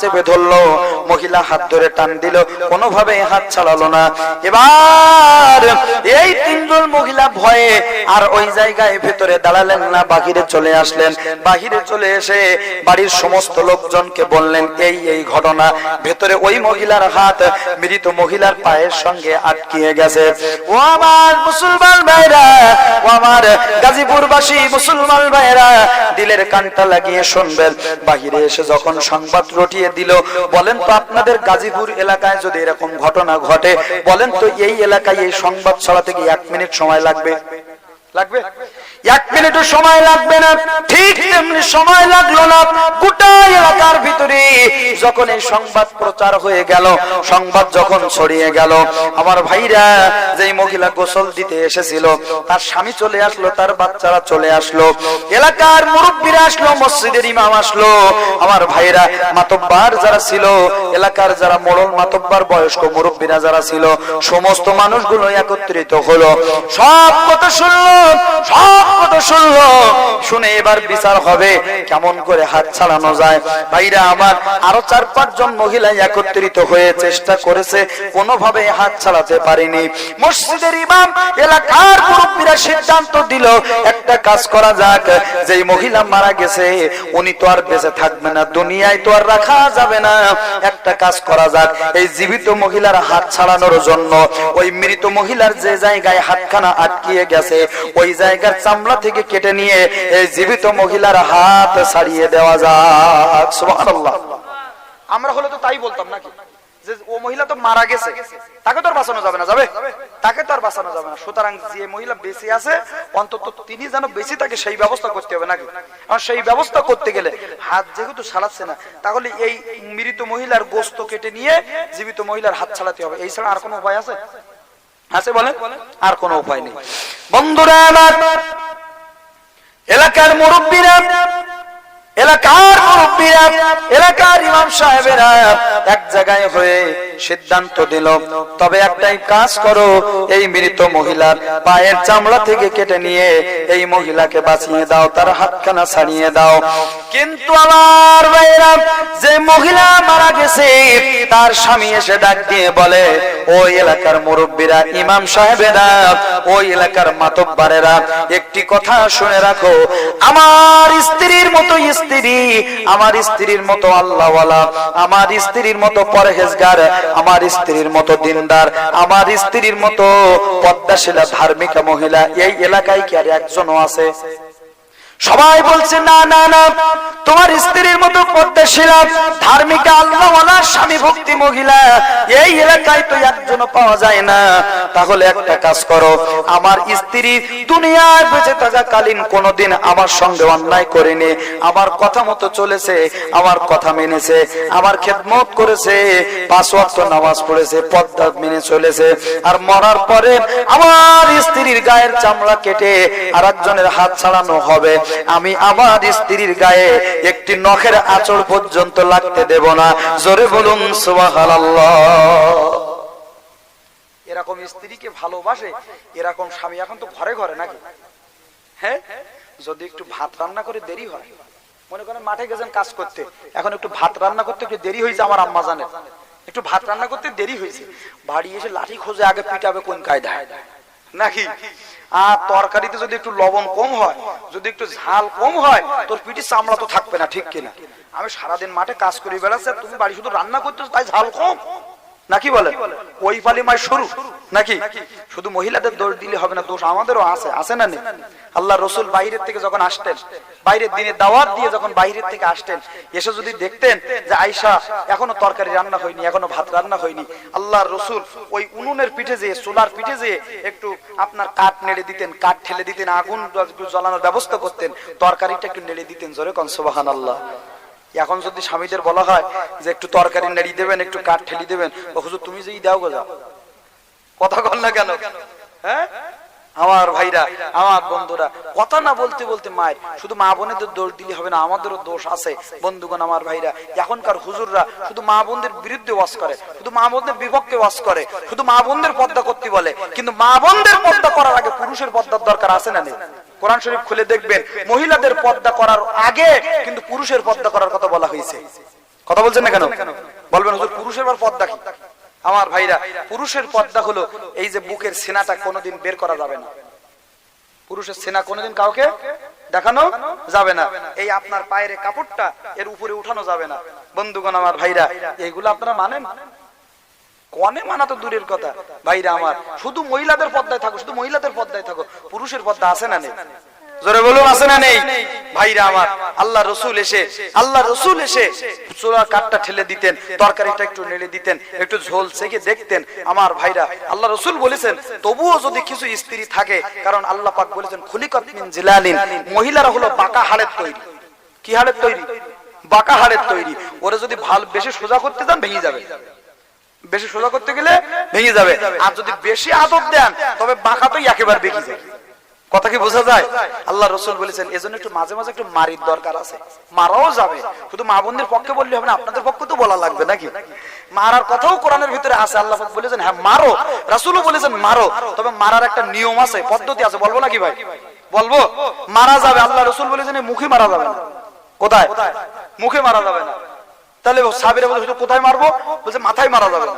চেপে ধরলো। মহিলা হাত ধরে টান দিল। কোনোভাবে হাত ছাড়ালো না। এবার এই তিনজন মহিলা ভয়ে আর ওই জায়গায় ভেতরে দাঁড়ালেন না, বাহিরে চলে আসলেন। বাহিরে চলে এসে বাড়ির সমস্ত লোকজনকে বললেন, এই এই ঘটনা। ভেতরে ওই মহিলার হাত মৃত মহিলার পায়ের সঙ্গে আটকিয়ে গেছে। ও আমার মুসলমান ভাইরা, ও আমার গাজীপুরবাসী মুসলমান ভাইরা, দিলের কানটা লাগিয়ে শুনবেন। বাহিরে এসে যখন সংবাদ রটিয়ে দিল, বলেন তো আপনাদের গাজীপুর এলাকায় যদি এরকম ঘটনা ঘটে, বলেন তো এই এলাকায় এই সংবাদ ছড়াতে গিয়ে এক মিনিট সময় লাগবে? লাগবে? এক মিনিটও সময় লাগবে না, ঠিক তেমনি সময় লাগল না, গোটা এলাকার ভিতরে যখন এই সংবাদ প্রচার হয়ে গেল, সংবাদ যখন ছড়িয়ে গেল, আমার ভাইরা যেই মহিলা গোসল দিতে এসেছিল, তার স্বামী চলে আসলো, তার বাচ্চারা চলে আসলো, এলাকার মুরব্বীরা আসলো, মসজিদের ইমাম আসলো, আমার ভাইরা মাতব্বার যারা ছিল, এলাকার যারা মোড়ল মাতব্বার, বয়স্ক মুরব্বীরা যারা ছিল, সমস্ত মানুষগুলো একত্রিত হলো, সব কথা শুনলো, সব কথা শুনলো, শুনে এবার বিচার হবে, কেমন করে হাত ছাড়ানো যায়। ভাইরা আমার আরও চার পাঁচজন মহিলা একত্রিত হয়ে চেষ্টা করেছে, কোনোভাবে হাত ছাড়াতে পারেনি। মসজিদের ইমাম এলাকার মুরব্বীরা সিদ্ধান্ত দিল, একটা কাজ করা যাক, যেই মহিলা মারা গেছে, উনি তো আর বেঁচে থাকবে না, দুনিয়ায় তো আর রাখা যাবে না। একটা কাজ করা যাক, এই জীবিত মহিলার হাত ছাড়ানোর জন্য। ওই মৃত মহিলার যে জায়গায় হাতখানা আটকিয়ে গেছে, ওই জায়গার চামড়া থেকে কেটে নিয়ে এই জীবিত মহিলার হাত ছাড়িয়ে দেওয়া যাক। সুবহানাল্লাহ। আমরা হলে তো তাই বলতাম নাকি? যে ও মহিলা তো মারা গেছে, তাকে তো আর বাঁচানো যাবে না, যাবে? তাকে তো আর বাঁচানো যাবে না। সুতরাং যে মহিলা বেঁচে আছে, অন্তত তিনি যেন বেশি তাকে সেই ব্যবস্থা করতে হবে নাকি? আর সেই ব্যবস্থা করতে গেলে হাত যেহেতু ছাড়াচ্ছে না, তাহলে এই মৃত মহিলার গোস্ত কেটে নিয়ে জীবিত মহিলার হাত ছাড়াতে হবে। এই ছাড়া আর কোনো উপায় আছে? আছে বলেন? আর কোনো উপায় নেই। বন্ধুরা এলাকার মুরব্বীরা, এলাকার এলাকার ইমাম সাহেবেরা এক জায়গায় হয়ে সিদ্ধান্ত দিল, তবে একটাই কাজ করো, এই মৃত মহিলার পায়ের চামড়া থেকে কেটে নিয়ে এই মহিলাকে বাঁচিয়ে দাও, তার হাতখানা ছাড়িয়ে দাও। কিন্তু আমার ভাইরা যে মহিলা মারা গেছে, তার স্বামী এসে ডাক দিয়ে বলে ওই এলাকার মুরব্বীরা, ইমাম সাহেবেরা ওই এলাকার মাতব্বারেরা, একটি কথা শুনে রাখো, আমার স্ত্রীর মতো স্ত্রী আমার স্ত্রীর মতো আল্লাহওয়ালা, আমার স্ত্রীর মতো পরহেজগার, আমার স্ত্রীর মতো দিনদার, আমার স্ত্রীর মতো পদ্মাশিলা ধার্মিকা মহিলা, এই এলাকায় কি আর একজনও আছে? সবাই বলছে, না না না, তোমার স্ত্রীর মতো পদ্মাশীলা ধার্মিকা আল্লাহওয়ালা স্বামী ভক্তি মহিলা, এই এলাকায় তো একজনও পাওয়া যায় না। তাহলে একটা কাজ করো, আমার স্ত্রী দুনিয়ায় বেঁচে থাকাকালীন কোনোদিন আমার সঙ্গে অন্যায় করেনি। আমার কথা মতো চলেছে, আমার কথা মেনেছে, আমার খেদমত করেছে, পাঁচ ওয়াক্ত নামাজ পড়েছে, পদ্মা মেনে চলেছে। আর মরার পরে আমার স্ত্রীর গায়ের চামড়া কেটে আর একজনের হাত ছাড়ানো হবে। আমি আমার স্ত্রীর গায়ে একটি নখের আঁচড় পর্যন্ত লাগতে দেব না। জোরে বলুন সুবহানাল্লাহ। এরকম স্ত্রীকে ভালোবাসে এরকম স্বামী এখন তো ঘরে ঘরে নাকি? হ্যাঁ? যদি একটু ভাত রান্না করে দেরি হয় মনে করেন মাঠে গেছেন কাজ করতে এখন একটু ভাত রান্না করতে একটু দেরি হয়েছে আমার আম্মা জানে একটু ভাত রান্না করতে দেরি হয়েছে। বাড়ি এসে লাঠি খোঁজে আগে পিটাবে কোন কায়দায়? নাকি? আর তরকারিতে যদি একটু লবণ কম হয়, যদি একটু ঝাল কম হয়, তোর পিঠে চামড়া তো থাকবে না, ঠিক কিনা? আমি সারাদিন মাঠে কাজ করি বেড়াচ্ছি, তুমি বাড়ি শুধু রান্না করতেছো, তাই ঝাল কম? নাকি বলে? ওই পালি মাই শুরু। নাকি? শুধু মহিলাদের দোষ দিলে হবে না দোষ আমাদেরও আছে আছে না নেই আল্লাহ রসুল বাইরের থেকে যখন আসতেন বাইরের দিনে দাওয়াত দিয়ে যখন বাইরের থেকে আসতেন এসে যদি দেখতেন যে আয়সা এখনও তরকারি রান্না হয়নি এখনও ভাত রান্না হয়নি আল্লাহ রসুল ওই উনুনের পিঠে যেয়ে সোলার পিঠে যেয়ে একটু আপনার কাঠ নেড়ে দিতেন কাঠ ঠেলে দিতেন আগুন জ্বালানোর ব্যবস্থা করতেন তরকারিটা একটু নেড়ে দিতেন জোরে কন সোবাহান আল্লাহ এখন যদি স্বামীদের বলা হয় যে একটু তরকারি নেড়ি দেবেন, একটু কাঠ ঠেলি দেবেন, ও হুজুর তুমি যেই দাও গো যাও। কথা কল না কেন? হ্যাঁ? আমার ভাইরা, আমার বন্ধুরা, কথা না বলতে বলতে মায়ের, শুধু মা বোনেদের দোষ দিলে হবে না, আমাদেরও দোষ আছে, বন্ধুগণ আমার ভাইরা। এখনকার হুজুররা শুধু মা বোনদের বিরুদ্ধে ওয়াজ করে, শুধু মা বোনদের বিপক্ষে ওয়াজ করে, শুধু মা বোনদের পর্দা করতে বলে, কিন্তু মা বোনদের পর্দা করার আগে পুরুষের পর্দার দরকার আছে না নেই? কোরআন শরীফ খুলে দেখবেন, মহিলাদের পর্দা করার আগে কিন্তু পুরুষের পর্দা করার কথা বলা হয়েছে। কথা বলছেন না কেন? বলবেন, হুজুর, পুরুষের পর পর্দা কি? আমার ভাইরা, পুরুষের পর্দা হলো এই যে বুকের সেনাটা কোনোদিন বের করা যাবে না। পুরুষের সেনা কোনোদিন কাউকে দেখানো যাবে না। এই আপনার পায়ের কাপড়টা এর উপরে উঠানো যাবে না। বন্ধুগণ, আমার ভাইরা এইগুলো আপনারা মানেন? কনে মানা তো দূরের কথা। ভাইরা আমার, শুধু মহিলাদের পর্দায় থাকো, শুধু মহিলাদের পর্দায় থাকো। পুরুষের পর্দা আছে না নেই? জোরে বলুন, আছে না নেই? ভাইরা আমার, আল্লাহ রসুল এসে, আল্লাহ রসুল এসে চোরা কাঠটা ঠেলে দিতেন, তরকারিটা একটু নেড়ে দিতেন, একটু ঝোল সেকে দেখতেন। আমার ভাইরা, আল্লাহ রসুল বলেছেন, তবুও যদি কিছু স্ত্রী থাকে, কারণ আল্লাহ পাক বলেছেন, খুলিকত মিন জিলালিন মহিলারা হলো বাঁকা হাড়ের তৈরি। কি হাড়ের তৈরি? বাঁকা হাড়ের তৈরি। ওরা যদি ভালো বেশি সোজা করতে যান, ভেঙে যাবে। বেশি সোজা করতে গেলে ভেঙে যাবে। আর যদি বেশি আদর দেন, তবে বাঁকাতেই একেবারে বেঁকে যায় কথা কি বোঝা যায়? আল্লাহ রসুল বলেছেন, এজন্য একটু মাঝে মাঝে একটু মারির দরকার আছে। মারাও যাবে। শুধু মা বোনদের পক্ষে বললে হবে না, আপনাদের পক্ষে তো বলা লাগবে নাকি? মারার কথাও কোরআনের ভিতরে আছে। আল্লাহ বলেছেন হ্যাঁ মারো। রাসূলও বলেছেন, মারো। তবে মারার একটা নিয়ম আছে, পদ্ধতি আছে, বলব নাকি ভাই? বলব। মারা যাবে, আল্লাহ রসুল বলেছেন মুখে মারা যাবে না। কোথায়? মুখে মারা যাবে না। তাহলে সাবিরা বলে "হুজুর, কোথায় মারবো? বলছে মাথায় মারা যাবে না।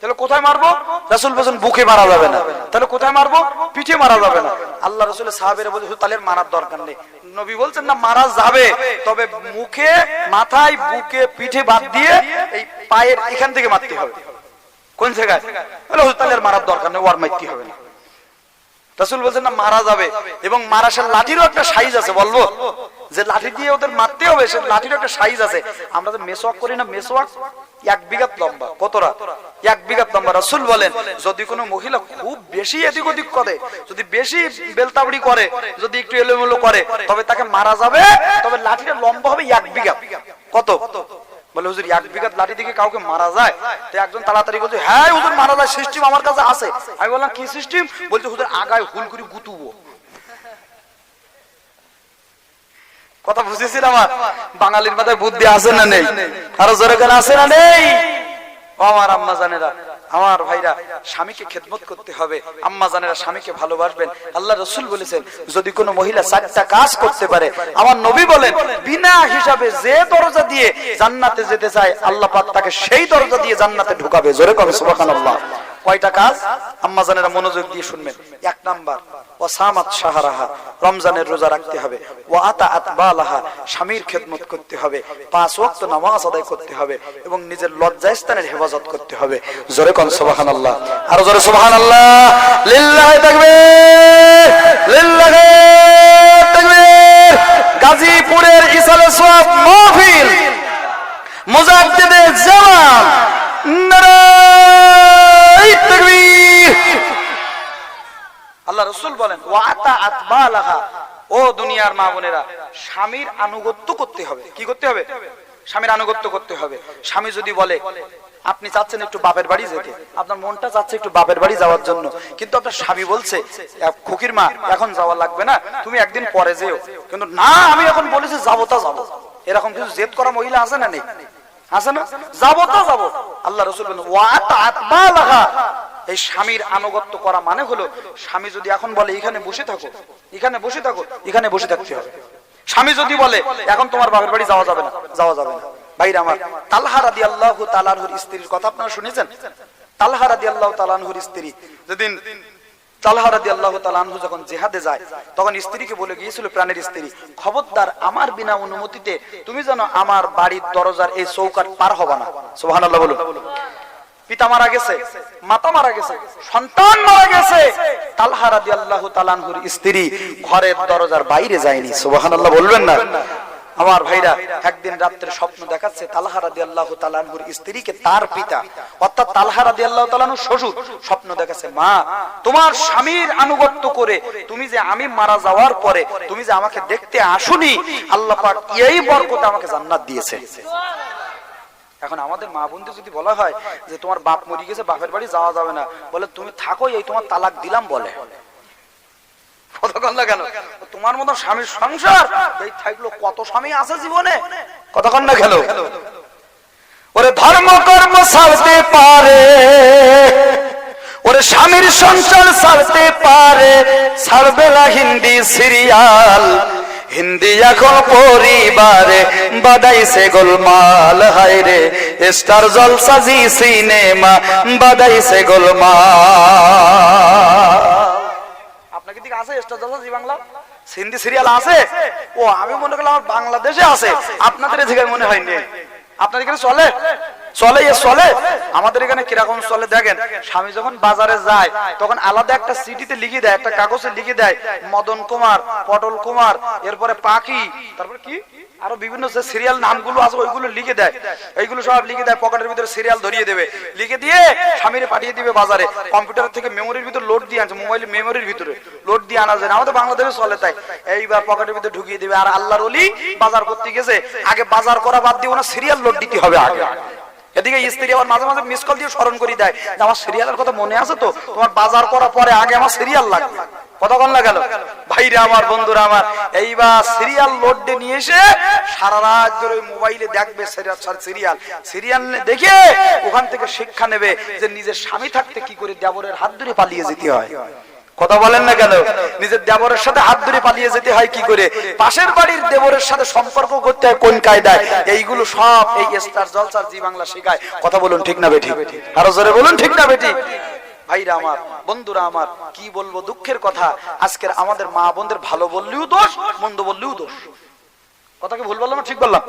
তাহলে কোথায় মারবো? রাসুল বলছেন বুকে মারা যাবে না। তাহলে কোথায় মারবো? পিঠে মারা যাবে না। আল্লাহ রসুলের সাহাবের বলছে "হুজুর, তাহলে মারার দরকার নেই। নবী বলছেন না মারা যাবে। তবে মুখে মাথায় বুকে পিঠে বাদ দিয়ে এই পায়ের এখান থেকে মারতে হবে। কোন জায়গায়? তাহলে মারার দরকার নেই ওয়ার মারতে হবে না? রাসুল বলছেন, না, মারা যাবে। এবং মারাসের লাঠিরও একটা সাইজ আছে, বলব? যে লাঠি দিয়ে ওদের মারতে হবে, সে লাঠিরও একটা সাইজ আছে। আমরা যে মেসোয়াক করি না, মেসোয়াক এক বিঘাত লম্বা। কতটা এক বিঘাত লম্বা। রাসুল বলেন, যদি কোনো মহিলা খুব বেশি এদিক ওদিক করে, যদি বেশি বেলতাবড়ি করে, যদি একটু এলোমেলো করে, তবে তাকে মারা যাবে, তবে লাঠিটা লম্বা হবে এক বিঘা কত? বলে, হুজুর, এক বিঘাত লাঠি দিকে কাউকে মারা যায়? তো একজন তাড়াতাড়ি বলছে হ্যাঁ হুজুর, মারা যায় সিস্টেম আমার কাছে আছে। আমি বললাম, কি সিস্টেম বলছে, হুজুর, আগায় হুল করে গুতুবো। কথা বুঝেছিল আমার বাঙালির মাথায় বুদ্ধি আছে না নেই? আরও জোরে কেন আছে না নেই? আমার আম্মা জানেরা। আমার ভাইরা, স্বামীকে খেদমত করতে হবে। আম্মা জানেরা স্বামীকে ভালোবাসবেন। আল্লাহ রসুল বলেছেন, যদি কোনো মহিলা চারটা কাজ করতে পারে, আমার নবী বলেন, বিনা হিসাবে যে দরজা দিয়ে জান্নাতে যেতে চায়, আল্লাহ পাক তাকে সেই দরজা দিয়ে জান্নাতে ঢুকাবে। জোরে কবে সুবহানাল্লাহ। কয়টা কাজ? আম্মা জানেরা মনোযোগ দিয়ে শুনবেন। এক নাম্বার ওয়াসামাত সাহারাহা রমজানের রোজা রাখতে হবে। ও আতা আতবালাহা, স্বামীর খেদমত করতে হবে। পাঁচ ওয়াক্ত নামাজ আদায় করতে হবে এবং নিজের লজ্জাস্থানের হেফাজত করতে হবে। জোরে কোন সুবহানাল্লাহ। আরও জোরে সুবহানাল্লাহ। লিল্লাহি তাকবীর। লিল্লাহি তাকবীর। গাজীপুরের ইসালে সোয়াব মাহফিল মুজাদ্দিদে জামান নারায়ে তাকবীর আল্লাহ রসুল বলেন ওয়াতা ও দুনিয়ার মা বোনেরা, স্বামীর আনুগত্য করতে হবে। কি করতে হবে? স্বামীর আনুগত্য করতে হবে। স্বামী যদি বলে, আপনি চাচ্ছেন একটু বাপের বাড়ি যেতে। আপনার মনটা চাচ্ছে একটু বাপের বাড়ি যাওয়ার জন্য। কিন্তু আপনার স্বামী বলছে খুকির মা, এখন যাওয়া লাগবে না। তুমি একদিন পরে যেও। কিন্তু, না, আমি এখন বলেছি যাব তা যাব। এরকম কিছু জেদ করা মহিলা আছে না নেই? আছে না? যাব তো যাব। আল্লাহ রসুল আতবালাহা। এই স্বামীর আনুগত্য করা মানে হলো, স্বামী যদি এখন বলে, এখানে বসে থাকো, এখানে বসে থাকো, এখানে বসে থাকতে হবে। স্বামী যদি বলে, এখন তোমার বাপের বাড়ি যাওয়া যাবে না, যাওয়া যাবে না। ভাইরা আমার, তালহা রাদি আল্লাহ তালানহুর স্ত্রীর কথা আপনারা শুনেছেন? তালহা রাদি আল্লাহ তালানহুর স্ত্রী যেদিন তালহা রাদি আল্লাহ তালানহু যখন জেহাদে যায়, তখন স্ত্রীকে বলে গিয়েছিল প্রাণের স্ত্রী, খবরদার, আমার বিনা অনুমতিতে তুমি যেন আমার বাড়ির দরজার এই চৌকাট পার হবা না। সুবহানাল্লাহ বলুন। পিতা মারা গেছে, মাতা মারা গেছে, সন্তান মারা গেছে। তালহা রাদিয়াল্লাহু তাআলার স্ত্রী ঘরের দরজার বাইরে যায়নি, সুবহানাল্লাহ, বলবেন না? আমার ভাইরা, একদিন রাত্রে স্বপ্ন দেখাচ্ছে তালহা রাদিয়াল্লাহু তাআলার স্ত্রীকে তার পিতা, অর্থাৎ তালহা রাদিয়াল্লাহু তাআলার শ্বশুর স্বপ্ন দেখাচ্ছে, মা, তোমার স্বামীর আনুগত্য করে তুমি যে আমি মারা যাওয়ার পরে তুমি যে আমাকে দেখতে আসুনি, আল্লাহ পাক এই বরকতে আমাকে জান্নাত দিয়েছে। এখন আমাদের মা বোনদের যদি বলা হয় যে তোমার বাপ মরি গেছে, বাপের বাড়ি যাওয়া যাবে না, বলে তুমি থাকো, এই তোমার তালাক দিলাম বলে। কতক্ষণ না কেন তোমার মতো স্বামীর সংসার, এই থাকল কত স্বামী আছে জীবনে? কতক্ষণ না গেল ওরে ধর্ম কর্ম সারতে পারে, ওরে স্বামীর সংসার সারতে পারে সারবেলা হিন্দি সিরিয়াল হিন্দি এখন পরিবারে বাদাইছে গোলমাল হায় রে স্টার জলসা জি সিনেমা বাদাইছে গোলমাল। আপনাকে দিকে আছে Star Jalsha Zee Bangla? Hindi serial আছে? ও আমি মনে করলাম আমার বাংলাদেশে আছে। আপনাদের এদিকে মনে হয়নি। আপনাদের এখানে চলে। চলে এ চলে। আমাদের এখানে কীরকম চলে দেখেন, স্বামী যখন বাজারে যায়, তখন আলাদা একটা সিটিতে লিখে দেয়, একটা কাগজে লিখে দেয়, মদন কুমার, পটল কুমার, এরপরে পাখি, তারপরে কি? আরও বিভিন্ন যে সিরিয়াল নামগুলো আছে, ওইগুলো লিখে দেয়। এইগুলো সব লিখে দেয়, পকেটের ভিতরে সিরিয়াল ধরিয়ে দেবে। লিখে দিয়ে স্বামীরে পাঠিয়ে দিবে বাজারে। কম্পিউটার থেকে মেমোরির ভিতরে লোড দিয়ে আনছে মোবাইল মেমোরির ভিতরে লোড দিয়ে আনা যায় না। আমাদের বাংলাদেশে চলে তাই। এইবার পকেটের ভিতরে ঢুকিয়ে দিবে। আর আল্লাহর অলি বাজার করতে গেছে। আগে বাজার করা বাদ দিয়ে ওনা সিরিয়াল লোড দিতে হবে আগে। এদিকে স্ত্রী আবার মাঝে মাঝে মিস কল দিয়ে স্মরণ করে দেয়। যে আমার সিরিয়ালের কথা মনে আছে তো? তোমার বাজার করার পরে আগে আমার সিরিয়াল লাগবে। কতক্ষণ লাগালো আমার, বন্ধুরা আমার, এইবার সিরিয়াল লোড নিয়ে এসে সারা রাত ধরে মোবাইলে দেখবে সিরিয়াল সিরিয়াল দেখে ওখান থেকে শিক্ষা নেবে যে নিজের স্বামী থাকতে কি করে দেবরের হাত ধরে পালিয়ে যেতে হয়। কথা বলেন না কেন? নিজের দেবরের সাথে হাত ধরে পালিয়ে যেতে হয় কি করে? পাশের বাড়ির দেবরের সাথে সম্পর্ক করতে হয় কোন কায়দায়? এইগুলো সব এই স্টার জলসার জি বাংলা শেখায়। কথা বলুন ঠিক না বেঠি? আরও জোরে বলুন ঠিক না বেঠি? ভাইরা আমার, বন্ধুরা আমার, কি বলব দুঃখের কথা? আজকের আমাদের মা বোনদের ভালো বললেও দোষ, মন্দ বললেও দোষ। কথা কি ভুল বললাম ঠিক বললাম?